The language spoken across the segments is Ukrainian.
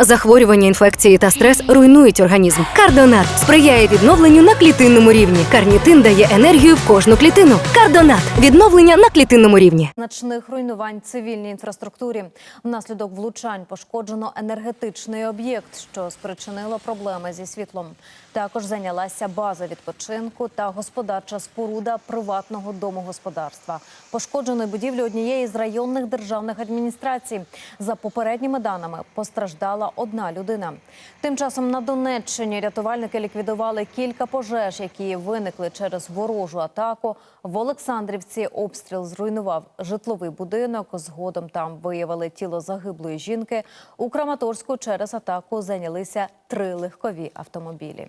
Захворювання, інфекції та стрес руйнують організм. Кардонат сприяє відновленню на клітинному рівні. Карнітин дає енергію в кожну клітину. Кардонат відновлення на клітинному рівні. Значних руйнувань цивільній інфраструктурі внаслідок влучань пошкоджено енергетичний об'єкт, що спричинило проблеми зі світлом. Також зайнялася база відпочинку та господарча споруда приватного домогосподарства. Пошкоджено будівлю однієї з районних державних адміністрацій. За попередніми даними постраждала одна людина. Тим часом на Донеччині рятувальники ліквідували кілька пожеж, які виникли через ворожу атаку. В Олександрівці обстріл зруйнував житловий будинок. Згодом там виявили тіло загиблої жінки. У Краматорську через атаку зайнялися три легкові автомобілі.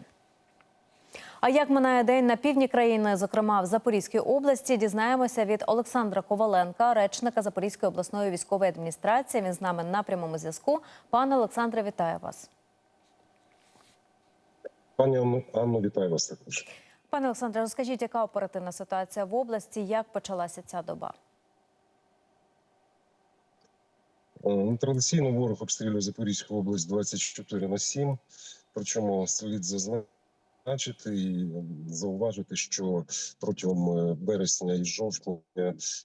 А як минає день на півдні країни, зокрема в Запорізькій області, дізнаємося від Олександра Коваленка, речника Запорізької обласної військової адміністрації. Він з нами на прямому зв'язку. Пане Олександре, вітаю вас. Пані Анно, вітаю вас також. Пане Олександре, розкажіть, яка оперативна ситуація в області? Як почалася ця доба? Е, Традиційно ворог обстрілює Запорізьку область 24 на 7. Причому слід зазначити і зауважити, що протягом е, березня і жовтня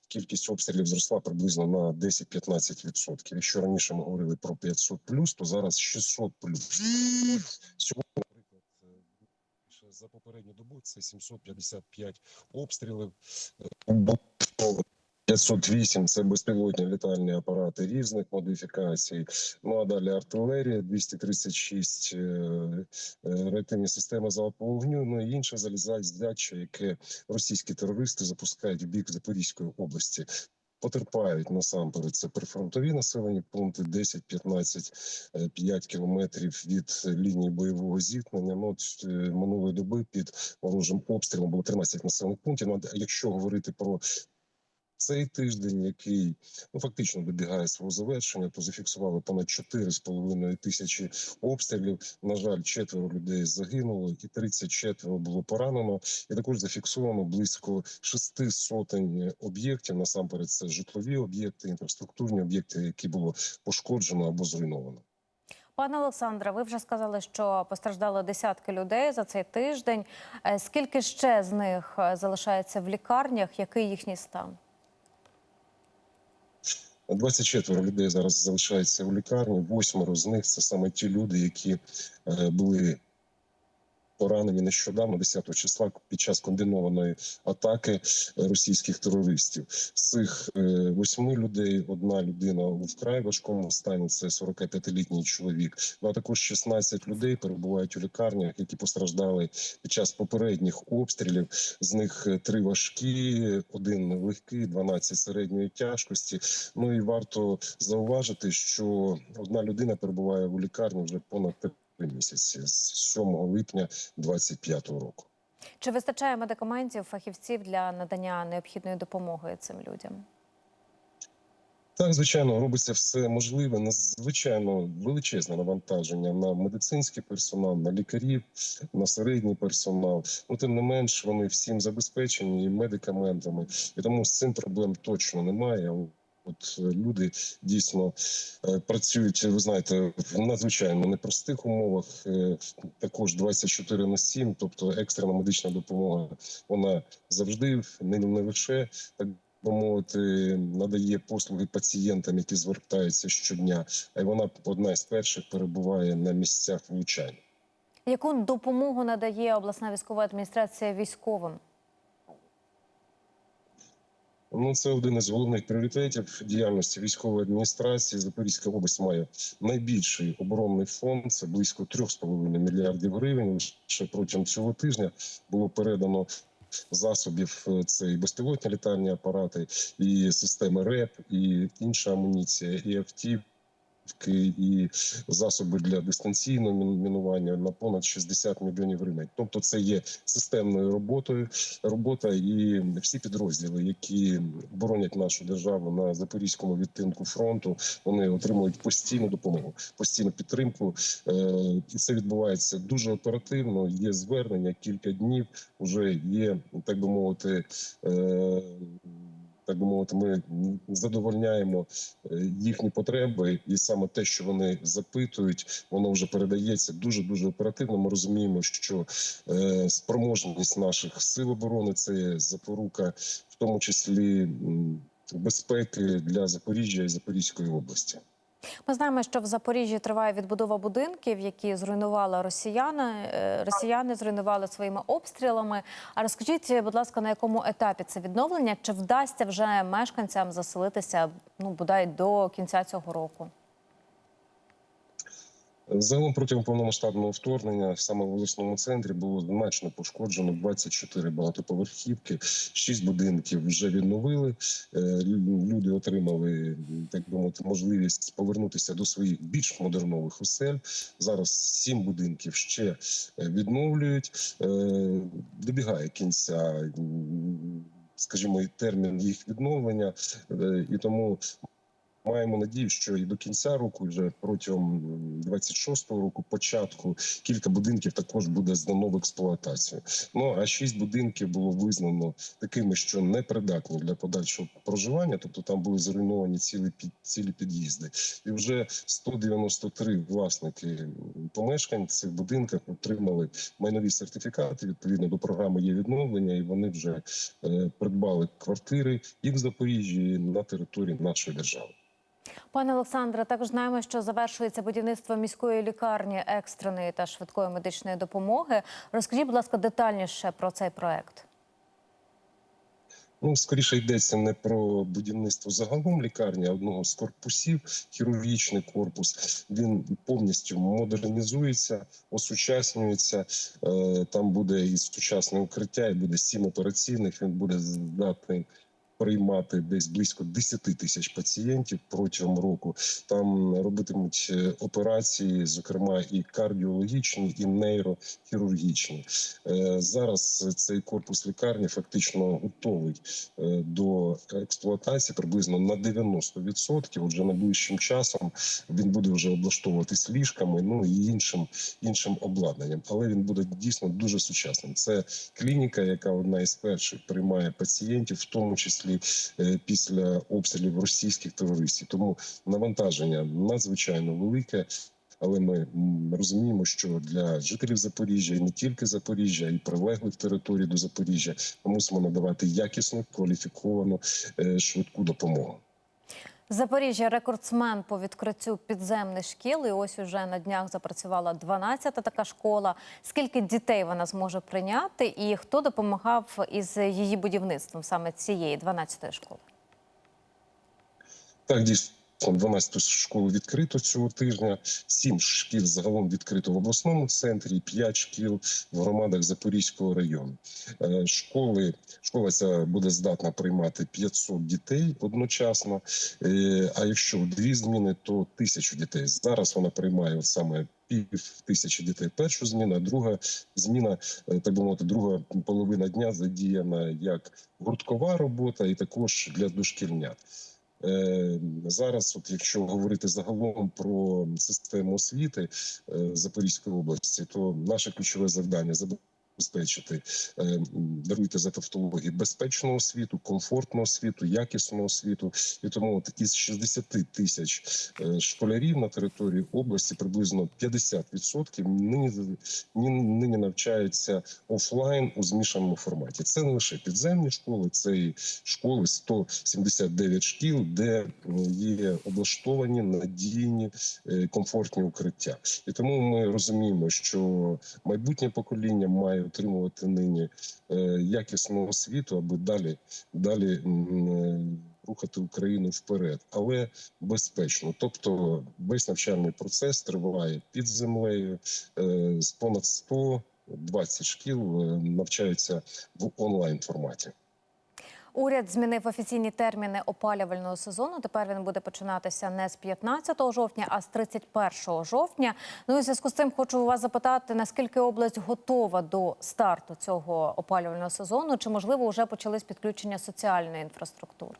кількість обстрілів зросла приблизно на 10-15%. Якщо раніше ми говорили про 500 то зараз 600 Сьогодні, наприклад, е, за попередню добу це 755 обстрілів. Е, 508 – це безпілотні літальні апарати різних модифікацій. Ну а далі артилерія, 236 е, е, реактивні системи залпового вогню. Ну і інше залізяче, яке російські терористи запускають в бік Запорізької області. Потерпають насамперед це прифронтові населені пункти 10-15 5 кілометрів від лінії бойового зіткнення. Ну е, минулої доби під ворожим обстрілом було 13 населених пунктів. Ну, якщо говорити про цей тиждень, який ну фактично добігає свого завершення, то зафіксували понад 4,5 тисячі обстрілів. На жаль, четверо людей загинуло, і 34 було поранено. І також зафіксовано близько шести сотень об'єктів. Насамперед, це житлові об'єкти, інфраструктурні об'єкти, які було пошкоджено або зруйновано. Пане Олександре, ви вже сказали, що постраждало десятки людей за цей тиждень. Е, Скільки ще з них е, залишається в лікарнях? Який їхній стан? 24 людей зараз залишається в лікарні. Восьмеро з них це саме ті люди, які е, були поранені нещодавно, 10 числа, під час комбінованої атаки російських терористів. З цих е, восьми людей одна людина у вкрай важкому стані. Це 45-літній чоловік. Ну а також 16 людей перебувають у лікарнях, які постраждали під час попередніх обстрілів. З них е, три важкі, один легкий, 12 середньої тяжкості. Ну і варто зауважити, що одна людина перебуває у лікарні вже понад три місяці з 7 липня 25 року. Чи вистачає медикаментів, фахівців для надання необхідної допомоги цим людям? Так, звичайно, робиться все можливе. Надзвичайно величезне навантаження на медицинський персонал, на лікарів, на середній персонал. Ну тим не менш, вони всім забезпечені і медикаментами, і тому з цим проблем точно немає. От е, люди дійсно е, працюють, ви знаєте, в надзвичайно непростих умовах. е, Також 24 на 7, тобто екстрена медична допомога, вона завжди не, лише так мовити, надає послуги пацієнтам, які звертаються щодня, а й вона одна з перших перебуває на місцях влучань. Яку допомогу надає обласна військова адміністрація військовим? Ну, це один із головних пріоритетів діяльності військової адміністрації. Запорізька область має найбільший оборонний фонд. Це близько 3,5 мільярдів гривень. Ще протягом цього тижня було передано засобів. е, Це і безпілотні літальні апарати, і системи РЕП, і інша амуніція, і автівки, і засоби для дистанційного мін- мінування на понад 60 мільйонів гривень. Тобто, це є системною роботою. Робота і всі підрозділи, які боронять нашу державу на запорізькому відтинку фронту, вони отримують постійну допомогу, постійну підтримку. Е, І це відбувається дуже оперативно. Є звернення кілька днів. Вже є так би мовити. Так би мовити, ми задовольняємо е, їхні потреби, і саме те, що вони запитують, воно вже передається дуже дуже оперативно. Ми розуміємо, що е, спроможність наших сил оборони це запорука, в тому числі безпеки для Запоріжжя і Запорізької області. Ми знаємо, що в Запоріжжі триває відбудова будинків, які зруйнували росіяни. Е, Росіяни зруйнували своїми обстрілами. А розкажіть, будь ласка, на якому етапі це відновлення? Чи вдасться вже мешканцям заселитися ну бодай до кінця цього року? Загалом протягом повномасштабного вторгнення саме в обласному центрі було значно пошкоджено 24 багатоповерхівки, 6 будинків вже відновили. Е, Люди отримали так би мовити можливість повернутися до своїх більш модернових осель. Зараз 7 будинків ще е, відновлюють. Е, Добігає кінця. Скажімо, і термін їх відновлення, і тому Маємо надію, що і до кінця року, вже протягом 26-го року, початку кілька будинків також буде здано в експлуатацію. Ну а шість будинків було визнано такими, що непридатні для подальшого проживання, тобто там були зруйновані цілі під цілі під'їзди, і вже 193 власники помешкань цих будинках отримали майнові сертифікати. Відповідно до програми є відновлення, і вони вже е, придбали квартири і в Запоріжжі, і на території нашої держави. Пане Олександре, також знаємо, що завершується будівництво міської лікарні екстреної та швидкої медичної допомоги. Розкажіть, будь ласка, детальніше про цей проект. Ну, скоріше йдеться не про будівництво загалом лікарні, а одного з корпусів, хірургічний корпус. Він повністю модернізується, осучаснюється. Е, Там буде і сучасне укриття, і буде сім операційних. Він буде здатний. Приймати десь близько 10 тисяч пацієнтів протягом року. Там робитимуть е, операції, зокрема і кардіологічні, і нейрохірургічні. Е, Зараз цей корпус лікарні фактично готовий е, до експлуатації приблизно на 90%. Отже, найближчим часом він буде вже облаштовуватись ліжками, ну і іншим іншим обладнанням. Але він буде дійсно дуже сучасним. Це клініка, яка одна із перших приймає пацієнтів, в тому числі е, після обстрілів російських терористів. Тому навантаження надзвичайно велике. Але ми розуміємо, що для жителів Запоріжжя і не тільки Запоріжжя, і прилеглих територій до Запоріжжя ми мусимо надавати якісну, кваліфіковану е, швидку допомогу. Запоріжжя рекордсмен по відкриттю підземних шкіл. І ось уже на днях запрацювала 12-та така школа. Скільки дітей вона зможе прийняти, і хто допомагав із її будівництвом саме цієї 12-ї школи? Так, дійсно. 12 школу відкрито цього тижня. Сім шкіл загалом відкрито в обласному центрі, п'ять шкіл в громадах Запорізького району. Е, Школи школа ця буде здатна приймати 500 дітей одночасно. Е, А якщо дві зміни, то тисячу дітей. Зараз вона приймає саме пів тисячі дітей. Першу зміну, а друга зміна, е, так би мовити, друга половина дня задіяна як гурткова робота, і також для дошкільнят. Е, Зараз, от якщо говорити загалом про систему освіти е, Запорізької області, то наше ключове завдання забезпечити е, даруйте за тавтологію безпечну освіту, комфортну освіту, якісну освіту. І тому от із 60 тисяч е, школярів на території області приблизно 50% нині нині навчаються офлайн у змішаному форматі. Це не лише підземні школи, це і школи 179 шкіл, де є облаштовані надійні е, комфортні укриття. І тому ми розуміємо, що майбутнє покоління має отримувати нині е, якісну освіту, аби далі далі е, рухати Україну вперед, але безпечно. Тобто весь навчальний процес триває під землею е, з понад 120 шкіл навчаються в онлайн форматі. Уряд змінив офіційні терміни опалювального сезону. Тепер він буде починатися не з 15 жовтня, а з 31 жовтня. Ну і в зв'язку з цим хочу вас запитати, наскільки область готова до старту цього опалювального сезону? Чи можливо вже почались підключення соціальної інфраструктури?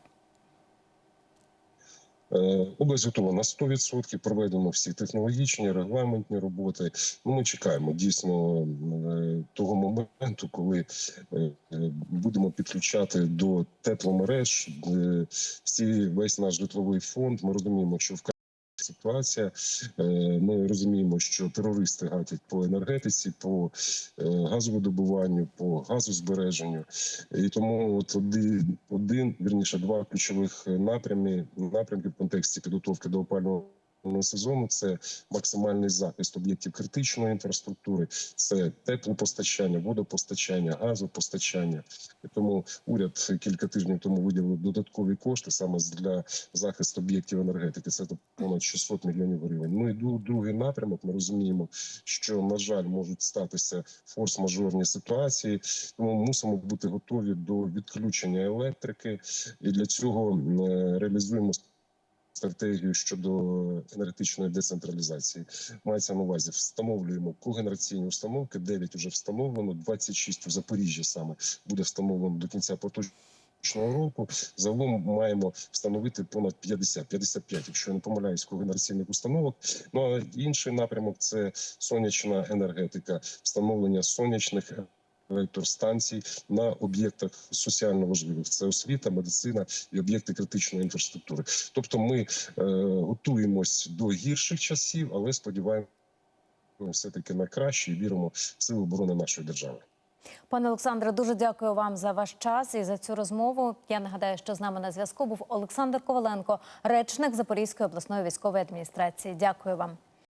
Е, Область на 100%, проведено всі технологічні, регламентні роботи. Ну, ми чекаємо дійсно е, того моменту, коли е, будемо підключати до тепломереж всі весь наш житловий фонд. Ми розуміємо, що в ситуація. Е, Ми розуміємо, що терористи гатять по енергетиці, по е, газовидобуванню, по газозбереженню. І тому от один, вірніше два ключових напрями напрямки в контексті підготовки до опалювального сезону це максимальний захист об'єктів критичної інфраструктури, це теплопостачання, водопостачання, газопостачання. І тому уряд кілька тижнів тому виділив додаткові кошти саме для захисту об'єктів енергетики. Це понад 600 мільйонів гривень. Ну і другий напрямок. Ми розуміємо, що на жаль можуть статися форс-мажорні ситуації. Тому мусимо бути готові до відключення електрики, і для цього е, реалізуємо стратегію щодо енергетичної децентралізації. Мається на увазі, встановлюємо когенераційні установки. 9 вже встановлено, 26 у Запоріжжі саме буде встановлено до кінця поточного року. Загалом маємо встановити понад 50, 55, якщо я не помиляюсь, когенераційних установок. Ну а інший напрямок це сонячна енергетика, встановлення сонячних електростанцій на об'єктах соціально важливих. Це освіта, медицина і об'єкти критичної інфраструктури. Тобто, ми е, готуємось до гірших часів, але сподіваємося все таки на краще і віримо в сили оборони нашої держави. Пане Олександре, дуже дякую вам за ваш час і за цю розмову. Я нагадаю, що з нами на зв'язку був Олександр Коваленко, речник Запорізької обласної військової адміністрації. Дякую вам.